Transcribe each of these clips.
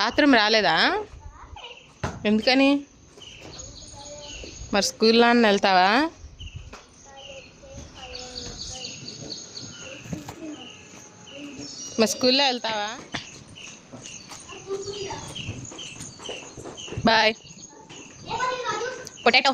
Bathroom రాలేదా? ఎందుకని? మరి స్కూల్లో అన్న వెళ్తావా? మరి స్కూల్లో వెళ్తావా? Bye. Potato.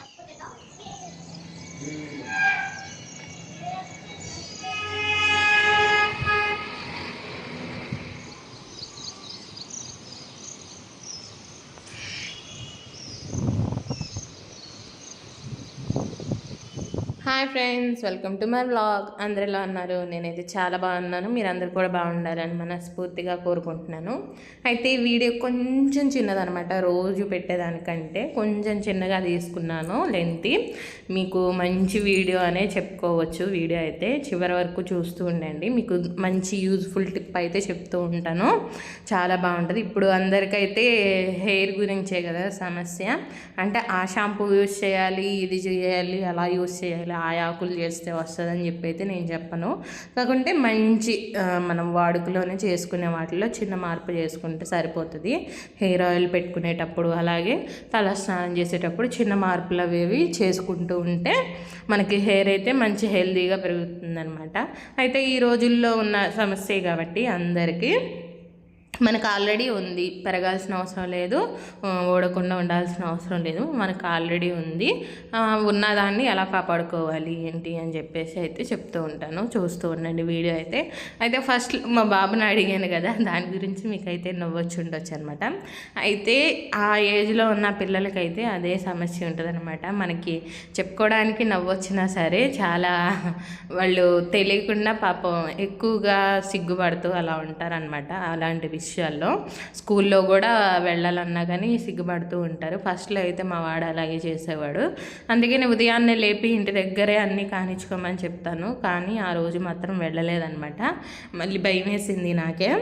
Hi friends welcome to my blog అందరు ఎలా ఉన్నారు? నేనైతే చాలా బాగున్నాను. మీరందరూ కూడా బాగుండాలని మనస్ఫూర్తిగా కోరుకుంటున్నాను. అయితే ఈ వీడియో కొంచెం చిన్నదనమాట. రోజు పెట్టేదానికంటే కొంచెం చిన్నగా తీసుకున్నాను. లెంతి. మీకు మంచి వీడియో అనే చెప్పుకోవచ్చు. వీడియో అయితే చివరి వరకు చూస్తూ ఉండండి. మీకు మంచి యూజ్ఫుల్ టిప్ అయితే చెప్తూ ఉంటాను. చాలా బాగుంటుంది. ఇప్పుడు అందరికైతే హెయిర్ గురించే కదా సమస్య. అంటే ఆ షాంపూ యూజ్ చేయాలి ఇది చేయాలి అలా యూస్ చేయాలి ఆ ఆకులు చేస్తే వస్తుందని చెప్పి అయితే నేను చెప్పను. కాకుంటే మంచి మనం వాడుకలోనే చేసుకునే వాటిలో చిన్న మార్పు చేసుకుంటే సరిపోతుంది. హెయిర్ ఆయిల్ పెట్టుకునేటప్పుడు అలాగే తల స్నానం చేసేటప్పుడు చిన్న మార్పులు అవేవి చేసుకుంటూ ఉంటే మనకి హెయిర్ అయితే మంచి హెల్దీగా పెరుగుతుందనమాట అయితే ఈ రోజుల్లో ఉన్న సమస్య కాబట్టి అందరికీ మనకు ఆల్రెడీ ఉంది. పెరగాల్సిన అవసరం లేదు. ఓడకుండా ఉండాల్సిన అవసరం లేదు. మనకు ఆల్రెడీ ఉంది. ఉన్నదాన్ని ఎలా కాపాడుకోవాలి? ఏంటి? అని చెప్పేసి అయితే చెప్తూ ఉంటాను. చూస్తూ ఉండండి వీడియో అయితే. అయితే ఫస్ట్ మా బాబుని అడిగాను కదా దాని గురించి మీకు అయితే నవ్వొచ్చు ఉండొచ్చు అనమాట అయితే ఆ ఏజ్లో ఉన్న పిల్లలకైతే అదే సమస్య ఉంటుంది మనకి చెప్పుకోవడానికి నవ్వొచ్చినా సరే చాలా వాళ్ళు తెలియకుండా పాపం ఎక్కువగా సిగ్గుపడుతూ అలా ఉంటారనమాట అలాంటి విషయం విషయాల్లో స్కూల్లో కూడా వెళ్ళాలన్నా కానీ సిగ్గుపడుతూ ఉంటారు. ఫస్ట్లో అయితే మా వాడు అలాగే చేసేవాడు. అందుకని ఉదయాన్నే లేపి ఇంటి దగ్గరే అన్నీ కానిచ్చుకోమని చెప్తాను. కానీ ఆ రోజు మాత్రం వెళ్ళలేదన్నమాట. మళ్ళీ భయం వేసింది నాకే.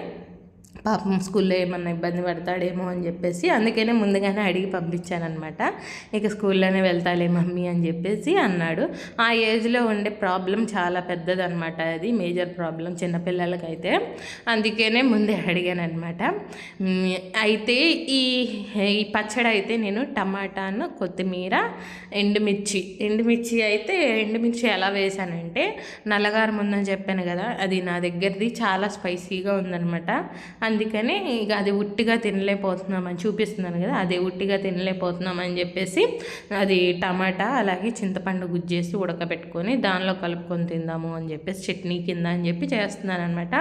పాపం స్కూల్లో ఏమన్నా ఇబ్బంది పడతాడేమో అని చెప్పేసి అందుకనే ముందుగానే అడిగి పంపించానమాట ఇక స్కూల్లోనే వెళ్తాలే మమ్మీ అని చెప్పేసి అన్నాడు. ఆ ఏజ్లో ఉండే ప్రాబ్లం చాలా పెద్దదనమాట అది మేజర్ ప్రాబ్లం చిన్నపిల్లలకైతే. అందుకనే ముందే అడిగానమాట అయితే ఈ ఈ పచ్చడి అయితే నేను టమాటాను కొత్తిమీర ఎండుమిర్చి. ఎండుమిర్చి అయితే ఎండుమిర్చి ఎలా వేశానంటే నల్లగారం ఉందని చెప్పాను కదా అది నా దగ్గరది చాలా స్పైసీగా ఉందనమాట ఉందన్నమాట. అందుకని ఇక అది ఉట్టిగా తినలేకపోతున్నామని చూపిస్తున్నాను కదా అది ఉట్టిగా తినలేకపోతున్నాం అని చెప్పేసి అది టమాటా అలాగే చింతపండు గుజ్జేసి ఉడకబెట్టుకొని దానిలో కలుపుకొని తిందాము అని చెప్పేసి చట్నీ కింద అని చెప్పి చేస్తున్నాను అనమాట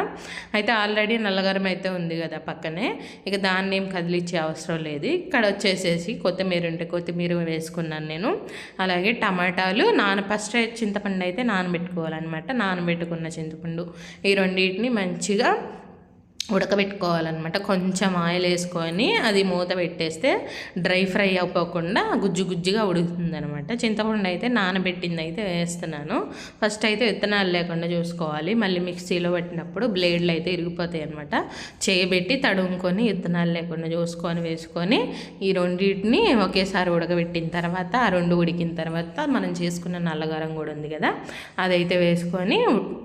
అయితే ఆల్రెడీ నల్లగరం అయితే ఉంది కదా పక్కనే ఇక దాన్ని ఏం కదిలిచ్చే అవసరం లేదు. ఇక్కడ వచ్చేసేసి కొత్తిమీర ఉంటే కొత్తిమీర వేసుకున్నాను నేను. అలాగే టమాటాలు నాన ఫస్ట్ చింతపండు అయితే నానబెట్టుకోవాలన్నమాట. నానబెట్టుకున్న చింతపండు ఈ రెండింటిని మంచిగా ఉడకబెట్టుకోవాలన్నమాట. కొంచెం ఆయిల్ వేసుకొని అది మూత పెట్టేస్తే డ్రై ఫ్రై అవ్వకుండా గుజ్జు గుజ్జుగా ఉడుకుతుందనమాట చింతపండు అయితే నానబెట్టింది అయితే వేస్తున్నాను. ఫస్ట్ అయితే విత్తనాలు లేకుండా చూసుకోవాలి. మళ్ళీ మిక్సీలో పెట్టినప్పుడు బ్లేడ్లు అయితే ఇరిగిపోతాయి అనమాట చేయబెట్టి తడుముకొని విత్తనాలు లేకుండా చూసుకొని వేసుకొని ఈ రెండింటిని ఒకేసారి ఉడకబెట్టిన తర్వాత ఆ రెండు ఉడికిన తర్వాత మనం చేసుకున్న నల్లగారం కూడా ఉంది కదా అదైతే వేసుకొని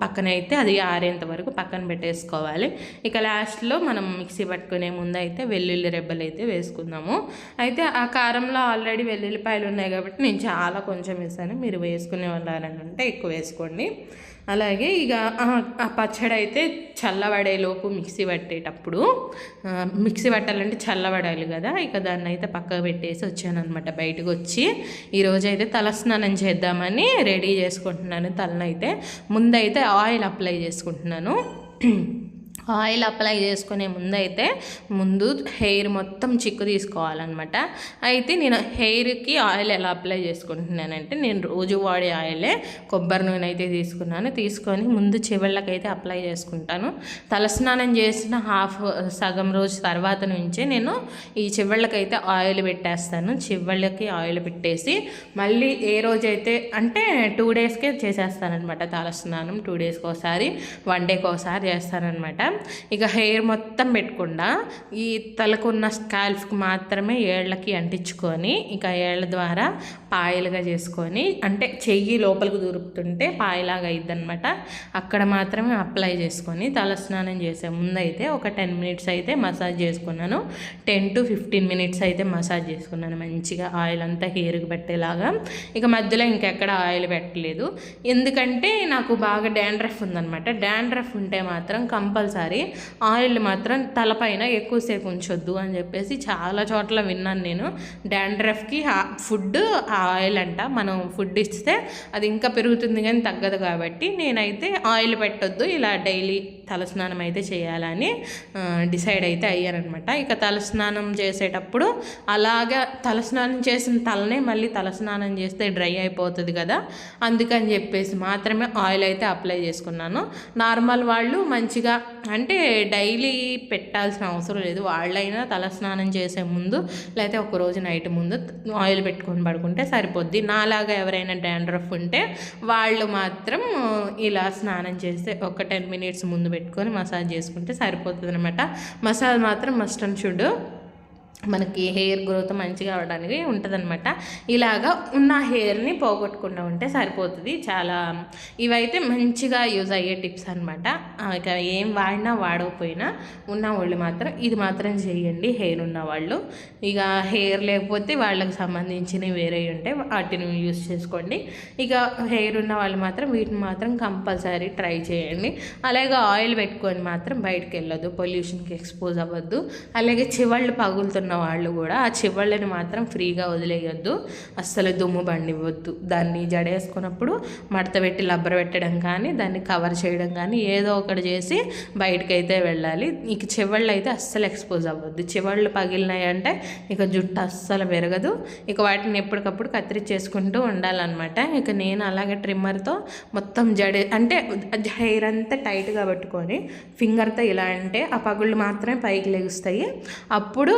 పక్కనైతే అది ఆరేంత వరకు పక్కన పెట్టేసుకోవాలి. ఇక లాస్ట్లో మనం మిక్సీ పట్టుకునే ముందు అయితే వెల్లుల్లి రెబ్బలు అయితే వేసుకుందాము. అయితే ఆ కారంలో ఆల్రెడీ వెల్లుల్లిపాయలు ఉన్నాయి కాబట్టి నేను చాలా కొంచెం వేసాను. మీరు వేసుకునే వాళ్ళని అంటే ఎక్కువ వేసుకోండి. అలాగే ఇక ఆ- పచ్చడి అయితే చల్లబడేలోపు మిక్సీ పట్టేటప్పుడు మిక్సీ పట్టాలంటే చల్లబడాలి కదా. ఇక దాన్ని అయితే పక్కకు పెట్టేసి వచ్చాను అనమాట బయటకు వచ్చి ఈరోజు అయితే తలస్నానం చేద్దామని రెడీ చేసుకుంటున్నాను తలనైతే. ముందైతే ఆయిల్ అప్లై చేసుకుంటున్నాను. ఆయిల్ అప్లై చేసుకునే ముందు అయితే ముందు హెయిర్ మొత్తం చిక్కు తీసుకోవాలన్నమాట. అయితే నేను హెయిర్కి ఆయిల్ ఎలా అప్లై చేసుకుంటున్నానంటే నేను రోజు వాడే ఆయిలే కొబ్బరి నూనె అయితే తీసుకున్నాను. తీసుకొని ముందు చివళ్ళకైతే అప్లై చేసుకుంటాను. తలస్నానం చేసిన హాఫ్ సగం రోజు తర్వాత నుంచే నేను ఈ చివళ్ళకైతే ఆయిల్ పెట్టేస్తాను. చివళ్ళకి ఆయిల్ పెట్టేసి మళ్ళీ ఏ రోజైతే అంటే టూ డేస్కే చేసేస్తానమాట తలస్నానం. టూ డేస్కి ఒకసారి వన్ డేకి ఒకసారి చేస్తానమాట ఇక హెయిర్ మొత్తం పెట్టకుండా ఈ తలకున్న స్కాల్ఫ్కి మాత్రమే ఏళ్ళకి అంటించుకొని ఇక ఏళ్ళ ద్వారా పాయలుగా చేసుకొని అంటే చెయ్యి లోపలికి దూరుపుతుంటే పాయలాగా అయిద్దనమాట అనమాట అక్కడ మాత్రమే అప్లై చేసుకొని తలస్నానం చేసే ముందైతే ఒక టెన్ మినిట్స్ అయితే మసాజ్ చేసుకున్నాను. టెన్ టు ఫిఫ్టీన్ మినిట్స్ అయితే మసాజ్ చేసుకున్నాను మంచిగా ఆయిల్ అంతా హెయిర్కి పెట్టేలాగా. ఇక మధ్యలో ఇంకెక్కడ ఆయిల్ పెట్టలేదు. ఎందుకంటే నాకు బాగా డాండ్రఫ్ ఉందనమాట డాండ్రఫ్ ఉంటే మాత్రం కంపల్సరీ ఆయిల్ మాత్రం తలపైన ఎక్కువసేపు ఉంచొద్దు అని చెప్పేసి చాలా చోట్ల విన్నాను నేను. డాండ్రఫ్కి ఫుడ్ ఆయిల్ అంట మనం ఫుడ్ ఇస్తే అది ఇంకా పెరుగుతుంది కానీ తగ్గదు కాబట్టి నేనైతే ఆయిల్ పెట్టొద్దు. ఇలా డైలీ తలస్నానం అయితే చేయాలని డిసైడ్ అయితే అయ్యారనమాట. ఇక తలస్నానం చేసేటప్పుడు అలాగా తలస్నానం చేసిన తలనే మళ్ళీ తలస్నానం చేస్తే డ్రై అయిపోతుంది కదా. అందుకని చెప్పేసి మాత్రమే ఆయిల్ అయితే అప్లై చేసుకున్నాను. నార్మల్ వాళ్ళు మంచిగా అంటే డైలీ పెట్టాల్సిన అవసరం లేదు. వాళ్ళైనా తలస్నానం చేసే ముందు లేకపోతే ఒక రోజు నైట్ ముందు ఆయిల్ పెట్టుకొని పడుకుంటే సరిపోద్ది. నాలాగా ఎవరైనా డాండ్రఫ్ ఉంటే వాళ్ళు మాత్రం ఇలా స్నానం చేస్తే ఒక టెన్ మినిట్స్ ముందు పెట్టుకొని మసాజ్ చేసుకుంటే సరిపోతుంది అనమాట మసాజ్ మాత్రం మస్ట్ అండ్ షుడ్. మనకి హెయిర్ గ్రోత్ మంచిగా అవడానికి ఉంటుందన్నమాట. ఇలాగా ఉన్న హెయిర్ని పోగొట్టకుండా ఉంటే సరిపోతుంది. చాలా ఇవైతే మంచిగా యూజ్ అయ్యే టిప్స్ అనమాట ఇక ఏం వాడినా వాడకపోయినా ఉన్న వాళ్ళు మాత్రం ఇది మాత్రం చేయండి హెయిర్ ఉన్న వాళ్ళు. ఇక హెయిర్ లేకపోతే వాళ్ళకి సంబంధించినవి వేరే ఉంటే వాటిని యూజ్ చేసుకోండి. ఇక హెయిర్ ఉన్న వాళ్ళు మాత్రం వీటిని మాత్రం కంపల్సరీ ట్రై చేయండి. అలాగే ఆయిల్ పెట్టుకొని మాత్రం బయటకు వెళ్ళొద్దు. పొల్యూషన్కి ఎక్స్పోజ్ అవ్వద్దు. అలాగే చివళ్ళు పగులుతున్న ఉన్న వాళ్ళు కూడా ఆ చివళ్ళని మాత్రం ఫ్రీగా వదిలేయొద్దు. అస్సలు దుమ్ము బండివద్దు దాన్ని జడేసుకున్నప్పుడు మడత పెట్టి లబ్బర పెట్టడం కానీ దాన్ని కవర్ చేయడం కానీ ఏదో ఒకటి చేసి బయటకైతే వెళ్ళాలి. ఇక చివళ్ళు అయితే అస్సలు ఎక్స్పోజ్ అవ్వద్దు. చివళ్ళు పగిలినాయంటే ఇక జుట్టు అస్సలు పెరగదు. ఇక వాటిని ఎప్పటికప్పుడు కత్తిరించేసుకుంటూ ఉండాలన్నమాట. ఇక నేను అలాగే ట్రిమ్మర్తో మొత్తం జడే అంటే హెయిర్ అంతా టైట్గా పెట్టుకొని ఫింగర్తో ఇలా అంటే ఆ పగుళ్ళు మాత్రమే పైకి లెగుస్తాయి. అప్పుడు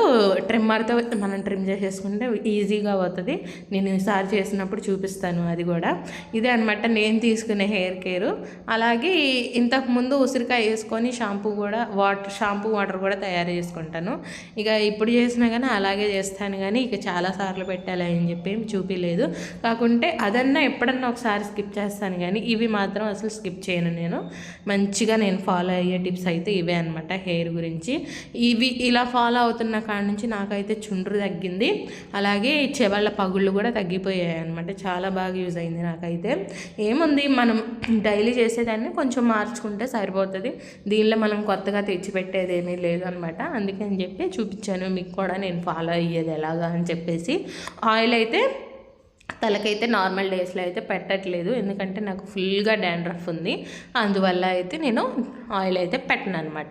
ట్రిమ్మర్తో మనం ట్రిమ్ చేసేసుకుంటే ఈజీగా అవుతుంది. నేను ఈసారి చేసినప్పుడు చూపిస్తాను అది కూడా. ఇదే అనమాట నేను తీసుకునే హెయిర్ కేరు అలాగే ఇంతకుముందు ఉసిరికాయ వేసుకొని షాంపూ కూడా వాటర్ షాంపూ వాటర్ కూడా తయారు చేసుకుంటాను. ఇక ఇప్పుడు చేసినా కానీ అలాగే చేస్తాను కానీ ఇక చాలాసార్లు పెట్టాలి అని చెప్పి ఏం చూపించలేదు కాకుంటే అదన్నా ఎప్పుడన్నా ఒకసారి స్కిప్ చేస్తాను కానీ ఇవి మాత్రం అసలు స్కిప్ చేయను నేను. మంచిగా నేను ఫాలో అయ్యే టిప్స్ అయితే ఇవే అనమాట హెయిర్ గురించి. ఇవి ఇలా ఫాలో అవుతున్న కాడ నుంచి నాకైతే చుండ్రు తగ్గింది. అలాగే చెవళ్ళ పగుళ్ళు కూడా తగ్గిపోయాయి అనమాట చాలా బాగా యూజ్ అయింది నాకైతే. ఏముంది మనం డైలీ చేసేదాన్ని కొంచెం మార్చుకుంటే సరిపోతుంది. దీనిలో మనం కొత్తగా తెచ్చిపెట్టేది ఏమీ లేదు అనమాట అందుకని చెప్పి చూపించాను. మీకు కూడా నేను ఫాలో అయ్యేది ఎలాగా అని చెప్పేసి. ఆయిల్ అయితే తలకైతే నార్మల్ డేస్లో అయితే పెట్టట్లేదు. ఎందుకంటే నాకు ఫుల్గా డాండ్రఫ్ ఉంది. అందువల్ల అయితే నేను ఆయిల్ అయితే పెట్టను అనమాట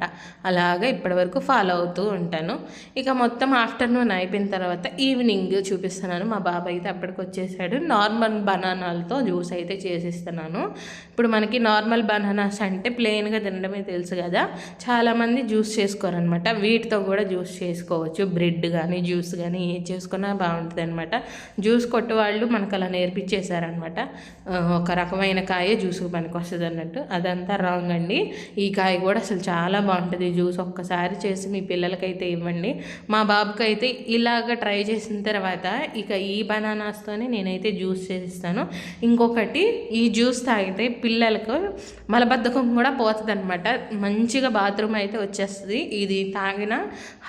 అలాగా ఇప్పటివరకు ఫాలో అవుతూ ఉంటాను. ఇక మొత్తం ఆఫ్టర్నూన్ అయిపోయిన తర్వాత ఈవినింగ్ చూపిస్తున్నాను. మా బాబాయ్ అయితే అప్పటికి వచ్చేసాడు. నార్మల్ బనానాలతో జ్యూస్ అయితే చేసిస్తున్నాను. ఇప్పుడు మనకి నార్మల్ బనానాస్ అంటే ప్లెయిన్గా తినడమే తెలుసు కదా. చాలామంది జ్యూస్ చేసుకోరనమాట. వీటితో కూడా జ్యూస్ చేసుకోవచ్చు. బ్రెడ్ కానీ జ్యూస్ కానీ ఏం చేసుకున్నా బాగుంటుంది అనమాట జ్యూస్ కొట్టు వాళ్ళు మనకు అలా నేర్పించేశారనమాట. ఒక రకమైన కాయ జ్యూస్ పనికి వస్తుంది అన్నట్టు. అదంతా రాంగ్ అండి. ఈ కాయ కూడా అసలు చాలా బాగుంటుంది. జ్యూస్ ఒక్కసారి చేసి మీ పిల్లలకైతే ఇవ్వండి. మా బాబుకి అయితే ఇలాగ ట్రై చేసిన తర్వాత ఇక ఈ బనానాస్తోనే నేనైతే జ్యూస్ చేసిస్తాను. ఇంకొకటి ఈ జ్యూస్ తాగితే పిల్లలకు మలబద్ధకం కూడా పోతుంది అనమాట మంచిగా బాత్రూమ్ అయితే వచ్చేస్తుంది. ఇది తాగిన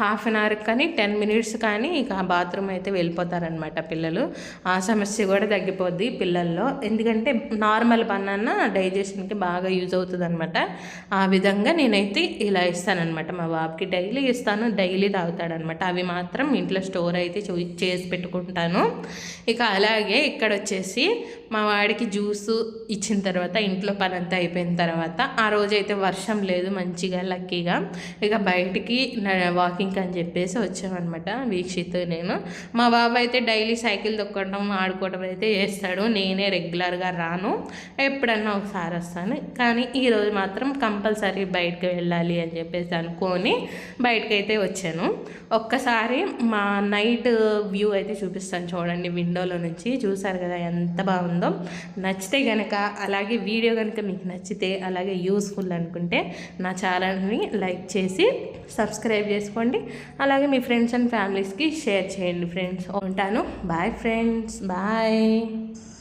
హాఫ్ అన్ అవర్ కానీ టెన్ మినిట్స్ కానీ ఇక బాత్రూమ్ అయితే వెళ్ళిపోతారనమాట పిల్లలు. ఆ సమస్య కూడా తగ్గిపోద్ది పిల్లల్లో. ఎందుకంటే నార్మల్ బనానా డైజెషన్కి బాగా యూజ్ అవుతుంది అనమాట ఆ విధంగా నేనైతే ఇలా ఇస్తానమాట మా బాబుకి డైలీ ఇస్తాను డైలీ తాగుతాడనమాట అవి మాత్రం ఇంట్లో స్టోర్ అయితే చేసి పెట్టుకుంటాను. ఇక అలాగే ఇక్కడ వచ్చేసి మా వాడికి జ్యూస్ ఇచ్చిన తర్వాత ఇంట్లో పని అంతా అయిపోయిన తర్వాత ఆ రోజైతే వర్షం లేదు మంచిగా లక్కీగా. ఇక బయటికి వాకింగ్ అని చెప్పేసి వచ్చామన్నమాట వీక్షిత్ నేను. మా బాబు అయితే డైలీ సైకిల్ తొక్కడం ఆడుకోవడం అయితే చేస్తాడు. నేనే రెగ్యులర్గా రాను. ఎప్పుడన్నా ఒకసారి వస్తాను. కానీ ఈరోజు మాత్రం కంపల్సరీ బయటకు వెళ్ళాలి అని చెప్పేసి అనుకొని బయటకైతే వచ్చాను. ఒక్కసారి మా నైట్ వ్యూ అయితే చూపిస్తాను చూడండి విండోలో నుంచి. చూసారు కదా ఎంత బాగుందో. నచ్చితే కనుక అలాగే వీడియో కనుక మీకు నచ్చితే అలాగే యూస్ఫుల్ అనుకుంటే నా ఛానల్ని లైక్ చేసి సబ్స్క్రైబ్ చేసుకోండి. అలాగే మీ ఫ్రెండ్స్ అండ్ ఫ్యామిలీస్కి షేర్ చేయండి ఫ్రెండ్స్. ఉంటాను. Bye friends. బాయ్. Bye.